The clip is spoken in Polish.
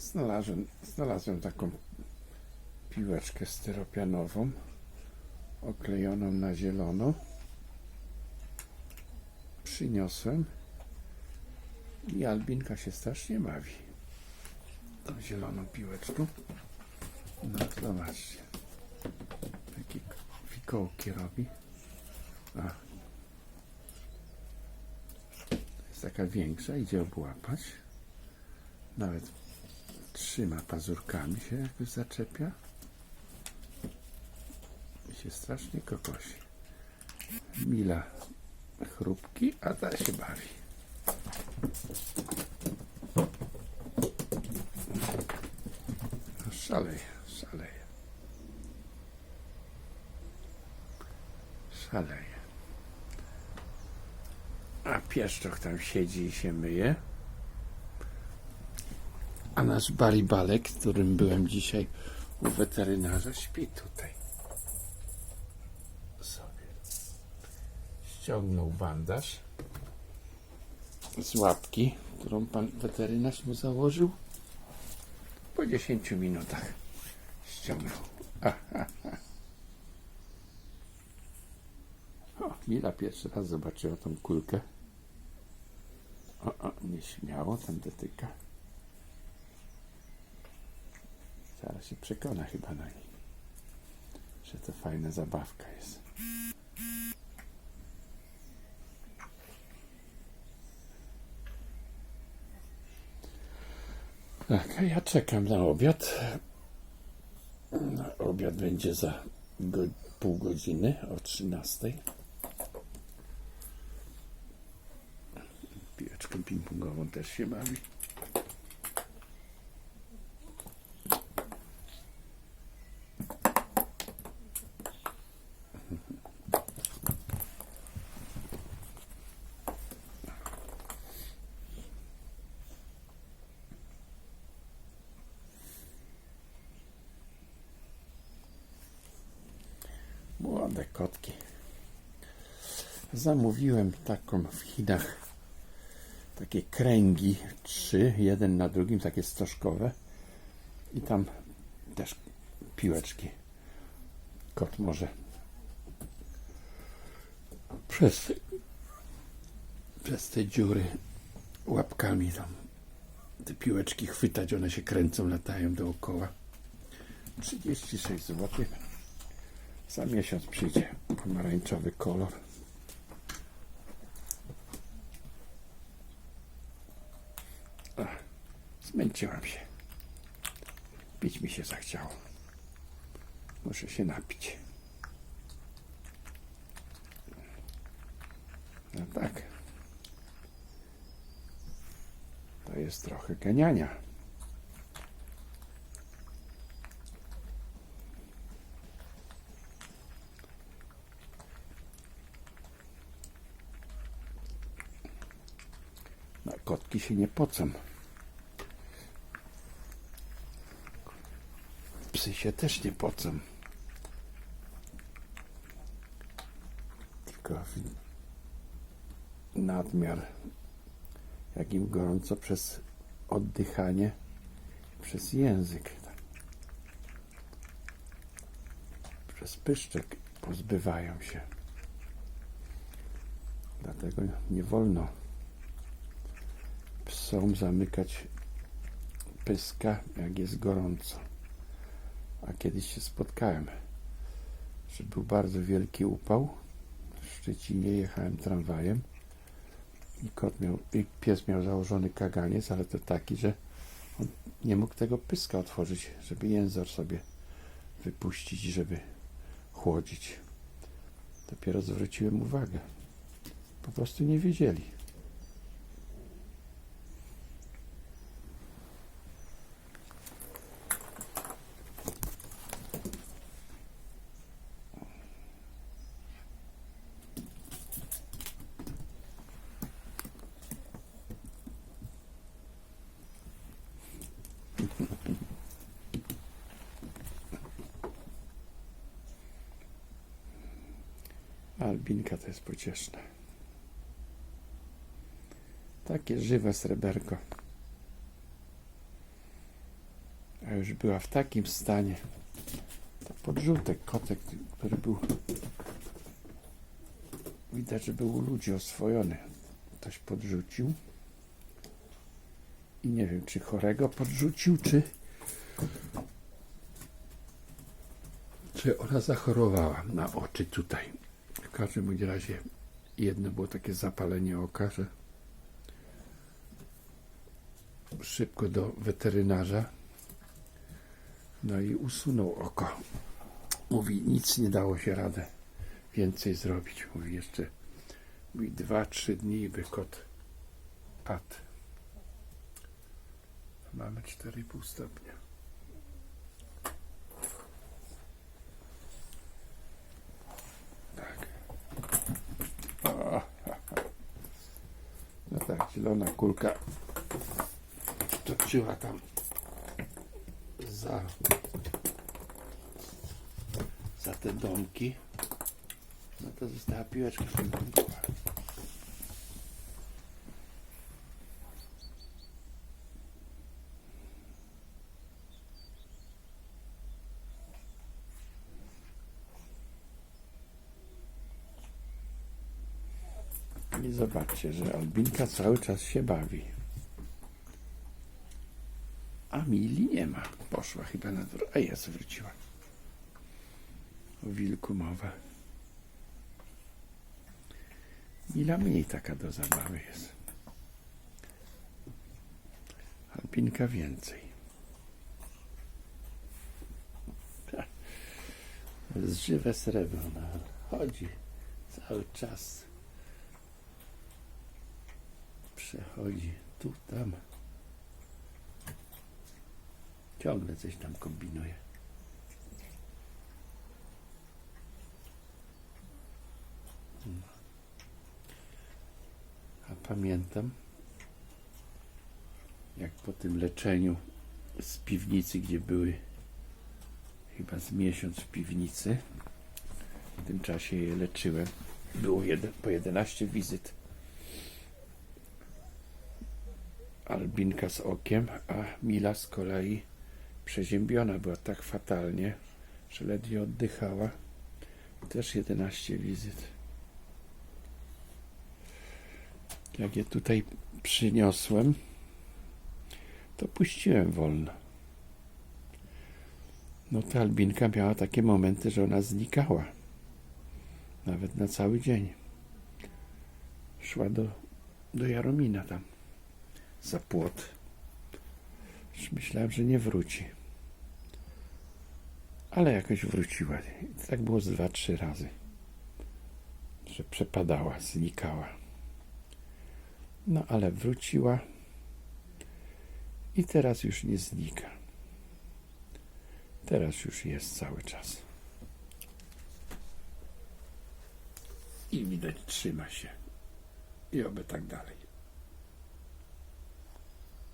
Znalazłem, znalazłem taką piłeczkę styropianową, oklejoną na zielono. Przyniosłem i Albinka się strasznie bawi tą zieloną piłeczką. No zobaczcie, takie fikołki robi. A. Jest taka większa, idzie obłapać. Nawet trzyma pazurkami się jakoś zaczepia. I się strasznie kokosi. Mila chrupki, a ta się bawi. No, Szaleje, szaleje. Szaleje. A pieszczoch tam siedzi i się myje. A nasz balibalek, którym byłem dzisiaj u weterynarza, śpi tutaj. Sobie. Ściągnął bandaż z łapki, którą pan weterynarz mu założył. Po 10 minutach ściągnął. O, Mila pierwszy raz zobaczyła tą kulkę. O, o, nieśmiało tam dotyka. Zaraz się przekona chyba na niej, że to fajna zabawka jest. Tak, a ja czekam na obiad. Obiad będzie za go, pół godziny o 13. Piłeczką ping-pongową też się bawi. Młode kotki. Zamówiłem taką w Chinach takie kręgi, trzy, jeden na drugim, takie stożkowe i tam też piłeczki. Kot może przez, przez te dziury łapkami tam te piłeczki chwytać, one się kręcą, latają dookoła. 36 zł. Za miesiąc przyjdzie pomarańczowy kolor. Ach, się. Pić mi się zachciało. Muszę się napić. No tak. To jest trochę ganiania. No, kotki się nie pocą. Psy się też nie pocą. Tylko nadmiar, jak im gorąco przez oddychanie, przez język, przez pyszczek pozbywają się. Dlatego nie wolno psom zamykać pyska, jak jest gorąco. A kiedyś się spotkałem, że był bardzo wielki upał. W Szczecinie jechałem tramwajem i kot miał, i pies miał założony kaganiec, ale to taki, że on nie mógł tego pyska otworzyć, żeby jęzor sobie wypuścić, żeby chłodzić. Dopiero zwróciłem uwagę. Po prostu nie wiedzieli. Albinka to jest pocieszne. Takie żywe sreberko. A już była w takim stanie. To podrzutek, kotek, który był. Widać, że był u ludzi oswojony. Ktoś podrzucił. I nie wiem, czy chorego podrzucił, czy. Czy ona zachorowała na oczy tutaj. W każdym razie jedno było takie zapalenie oka, że szybko do weterynarza. No i usunął oko. Mówi, nic nie dało się radę więcej zrobić. Mówi jeszcze mówi, dwa, trzy dni by kot padł. Mamy 4,5 stopnia. Tak. O, no tak, zielona kulka toczyła tam za, za te domki. No to została piłeczka w I zobaczcie, że Albinka cały czas się bawi. A Mili nie ma. Poszła chyba na dwór. A jest, wróciła. O wilku mowa. Mila mniej taka do zabawy jest. Albinka więcej. Jest żywe srebro. Chodzi cały czas. Przechodzi tu, tam. Ciągle coś tam kombinuje. A pamiętam, jak po tym leczeniu z piwnicy, gdzie były chyba z miesiąc w piwnicy, w tym czasie je leczyłem, było jeden, po 11 wizyt. Albinka z okiem, a Mila z kolei przeziębiona była tak fatalnie, że ledwie oddychała. Też 11 wizyt. Jak je tutaj przyniosłem, to puściłem wolno. No ta Albinka miała takie momenty, że ona znikała. Nawet na cały dzień. Szła do, do Jaromina tam za płot. Już myślałem, że nie wróci. Ale jakoś wróciła. I tak było z dwa, trzy razy. Że przepadała, znikała. No ale wróciła i teraz już nie znika. Teraz już jest cały czas. I widać, trzyma się. I oby tak dalej.